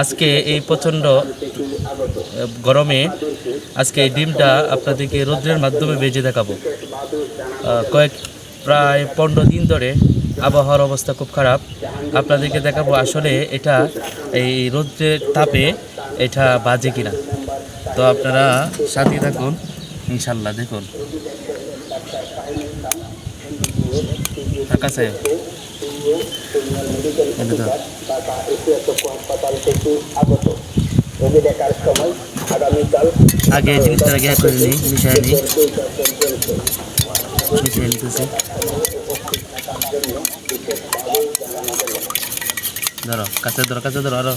আজকে এই প্রচণ্ড গরমে আজকে এই ডিমটা আপনাদেরকে রৌদ্রের মাধ্যমে বেজে দেখাবো। কয়েক, প্রায় পনেরো দিন ধরে আবহাওয়ার অবস্থা খুব খারাপ। আপনাদেরকে দেখাবো আসলে এটা এই রৌদ্রের তাপে এটা বাজে কিনা। তো আপনারা সাথে থাকুন, ইনশাল্লাহ, দেখুন। তো আগে জিনিসটা আগে করে নিই মিশাই নিই। নিতেছি। ধরো কাছে ধরো কাছে ধরো আরও।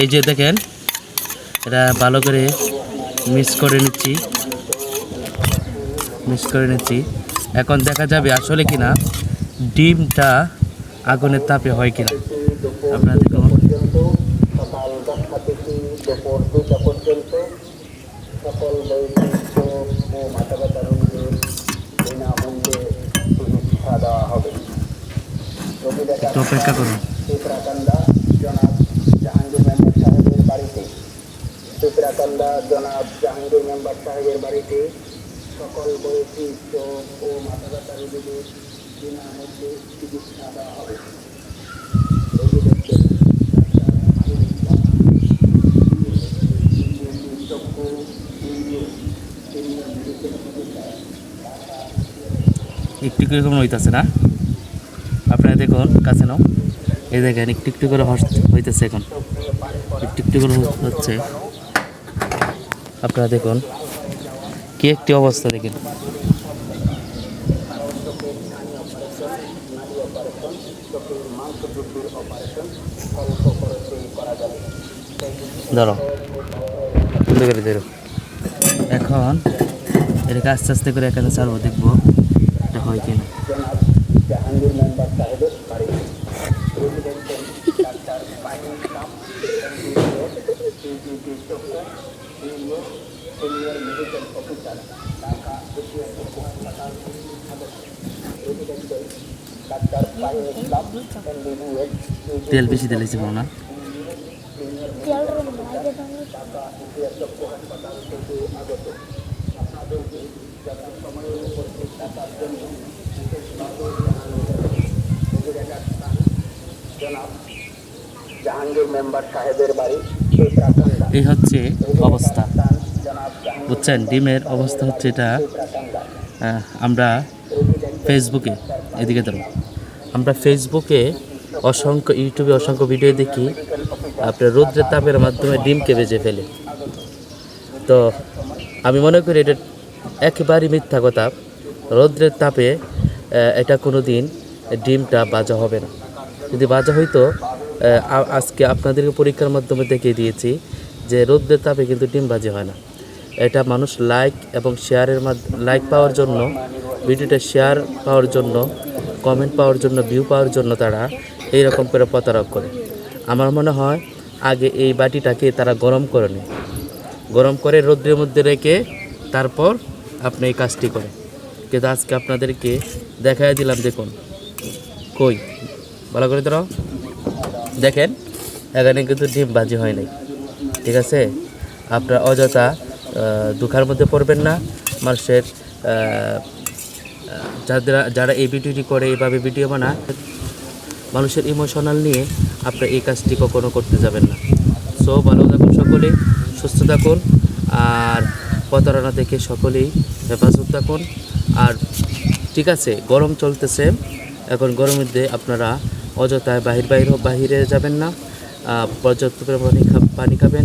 এই যে দেখেন এটা ভালো করে মিক্স করে নিচ্ছি। মিক্স করে নিচ্ছি। এখন দেখা যাবে আসলে কিনা ডিমটা আগুনের তাপে হয় কিনা। আপনারা একটু অপেক্ষা করুন। জাহাঙ্গীর মেম্বার সাহেবের বাড়িতে সকল বয়সী চোখ ও মাথা ব্যথা রোগীদের বিনামূল্যে চিকিৎসা দেওয়া হবে একটু একটু করে হইতেছে না? আপনারা দেখুন, কাছে নাও। এই দেখেন একটু একটু করে হইতেছে এখন। একটু একটু করে হচ্ছে। আপনারা দেখুন কি একটি অবস্থা দেখেন। এখন এটাকে আস্তে আস্তে করে এখানে ছাড়বো, দেখব এটা হয় কিনা। Jahangir senior medical officer Dhaka চক্ষু হাসপাতাল ডাক্তার ইসলাম এমবিবিএস তেল বেশি দিলেছি মনে না ঢাকা চক্ষু হাসপাতাল থেকে আগত আপনাদেরকে যথাসময়ে উপস্থিত থাকার জন্য বিশেষভাবে রোগীর জনাব জাহাঙ্গীর মেম্বার সাহেবের বাড়ি। এই হচ্ছে অবস্থা। বুঝছেন, ডিমের অবস্থা হচ্ছে এটা আমরা ফেসবুকে এদিকে ধরো। আমরা ফেসবুকে অসংখ্য ইউটিউবে অসংখ্য ভিডিও দেখি, আপনার রৌদ্রের তাপের মাধ্যমে ডিমকে বেজে ফেলে। তো আমি মনে করি এটা একেবারেই মিথ্যা কথা। রৌদ্রের তাপে এটা কোনো দিন ডিমটা বাজা হবে না। যদি বাজা হইতো আজকে আপনাদেরকে পরীক্ষার মাধ্যমে দেখিয়ে দিয়েছি যে রৌদ্রের তাপে কিন্তু ডিম বাজে হয় না। এটা মানুষ লাইক এবং শেয়ারের মাধ্যমে লাইক পাওয়ার জন্য ভিডিওটা শেয়ার পাওয়ার জন্য কমেন্ট পাওয়ার জন্য ভিউ পাওয়ার জন্য তারা এই রকম করে প্রতারক করে। আমার মনে হয় আগে এই বাটিটাকে তারা গরম করে নেয়। গরম করে রৌদ্রের মধ্যে রেখে তারপর আপনি এই কাজটি করেন। কিন্তু আজকে আপনাদেরকে দেখাই দিলাম, দেখুন, কই? ভালো করে ধরো। দেখেন, এখানে কিন্তু ডিম বাজি হয় নাই। ঠিক আছে? আপনার অযথা দুঃখার মধ্যে পড়বেন না। মানুষের যারা যারা এই ভিডিওটি করে এইভাবে ভিডিও বানায়, মানুষের ইমোশনাল নিয়ে আপনার এই কাজটি কখনো করতে যাবেন না। সো, ভালো থাকুন সকলে সুস্থ থাকুন, আর প্রতারণা থেকে সকলেই হেফাজত থাকুন। আর ঠিক আছে, গরম চলতেছে। এখন গরমের মধ্যে আপনারা অযথায় বাহির বাহির বাহিরে যাবেন না। পর্যাপ্ত পরিমাণে পানি খাবেন।